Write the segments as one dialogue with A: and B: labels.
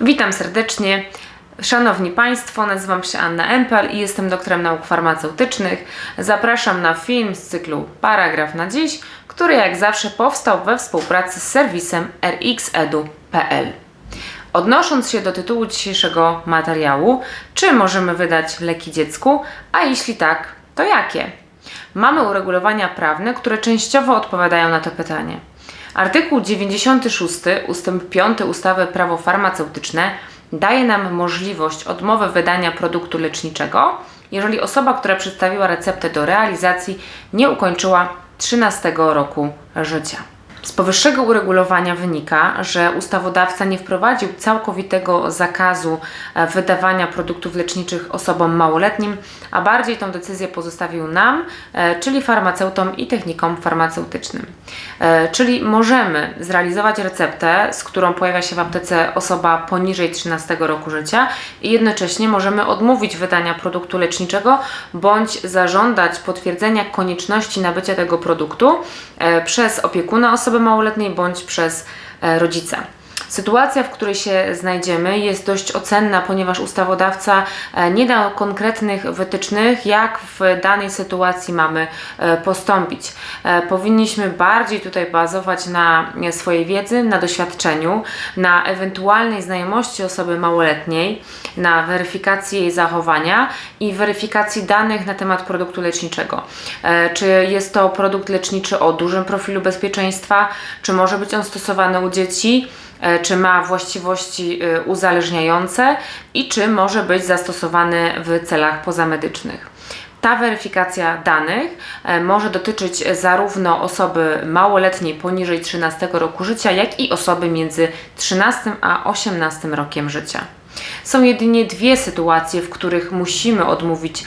A: Witam serdecznie. Szanowni Państwo, nazywam się Anna Empel i jestem doktorem nauk farmaceutycznych. Zapraszam na film z cyklu Paragraf na dziś, który jak zawsze powstał we współpracy z serwisem rxedu.pl. Odnosząc się do tytułu dzisiejszego materiału, czy możemy wydać leki dziecku, a jeśli tak, to jakie? Mamy uregulowania prawne, które częściowo odpowiadają na to pytanie. Artykuł 96 ustęp 5 ustawy Prawo farmaceutyczne daje nam możliwość odmowy wydania produktu leczniczego, jeżeli osoba, która przedstawiła receptę do realizacji, nie ukończyła 13 roku życia. Z powyższego uregulowania wynika, że ustawodawca nie wprowadził całkowitego zakazu e, wydawania produktów leczniczych osobom małoletnim, a bardziej tą decyzję pozostawił nam, e, czyli farmaceutom i technikom farmaceutycznym. E, Czyli możemy zrealizować receptę, z którą pojawia się w aptece osoba poniżej 13 roku życia i jednocześnie możemy odmówić wydania produktu leczniczego bądź zażądać potwierdzenia konieczności nabycia tego produktu przez opiekuna osoby małoletniej bądź przez e, rodzica. Sytuacja, w której się znajdziemy, jest dość ocenna, ponieważ ustawodawca e, nie dał konkretnych wytycznych, jak w danej sytuacji mamy e, postąpić. E, Powinniśmy bardziej tutaj bazować na swojej wiedzy, na doświadczeniu, na ewentualnej znajomości osoby małoletniej, na weryfikacji jej zachowania i weryfikacji danych na temat produktu leczniczego. Czy jest to produkt leczniczy o dużym profilu bezpieczeństwa, czy może być on stosowany u dzieci? E, czy ma właściwości e, uzależniające i czy może być zastosowany w celach pozamedycznych. Ta weryfikacja danych e, może dotyczyć zarówno osoby małoletniej poniżej 13 roku życia, jak i osoby między 13 a 18 rokiem życia. Są jedynie dwie sytuacje, w których musimy odmówić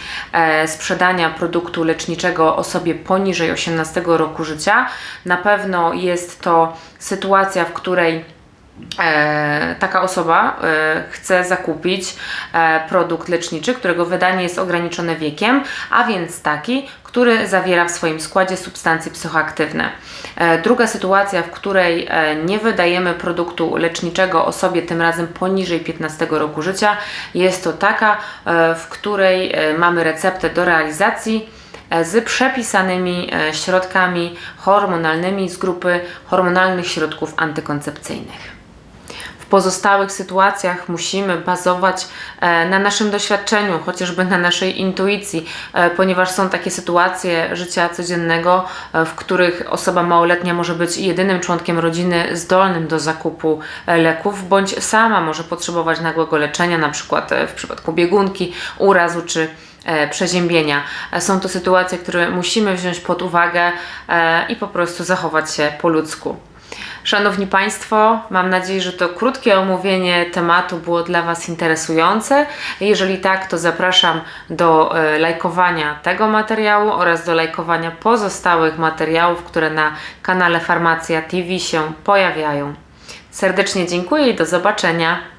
A: sprzedania produktu leczniczego osobie poniżej 18 roku życia. Na pewno jest to sytuacja, w której e, taka osoba e, chce zakupić e, produkt leczniczy, którego wydanie jest ograniczone wiekiem, a więc taki, który zawiera w swoim składzie substancje psychoaktywne. E, druga sytuacja, w której e, nie wydajemy produktu leczniczego osobie tym razem poniżej 15 roku życia, jest to taka, e, w której e, mamy receptę do realizacji e, z przepisanymi e, środkami hormonalnymi z grupy hormonalnych środków antykoncepcyjnych. Pozostałych sytuacjach musimy bazować e, na naszym doświadczeniu, chociażby na naszej intuicji, e, ponieważ są takie sytuacje życia codziennego, e, w których osoba małoletnia może być jedynym członkiem rodziny zdolnym do zakupu leków, bądź sama może potrzebować nagłego leczenia, na przykład w przypadku biegunki, urazu czy przeziębienia. Są to sytuacje, które musimy wziąć pod uwagę i po prostu zachować się po ludzku. Szanowni Państwo, mam nadzieję, że to krótkie omówienie tematu było dla Was interesujące. Jeżeli tak, to zapraszam do e, lajkowania tego materiału oraz do lajkowania pozostałych materiałów, które na kanale Farmacja TV się pojawiają. Serdecznie dziękuję i do zobaczenia.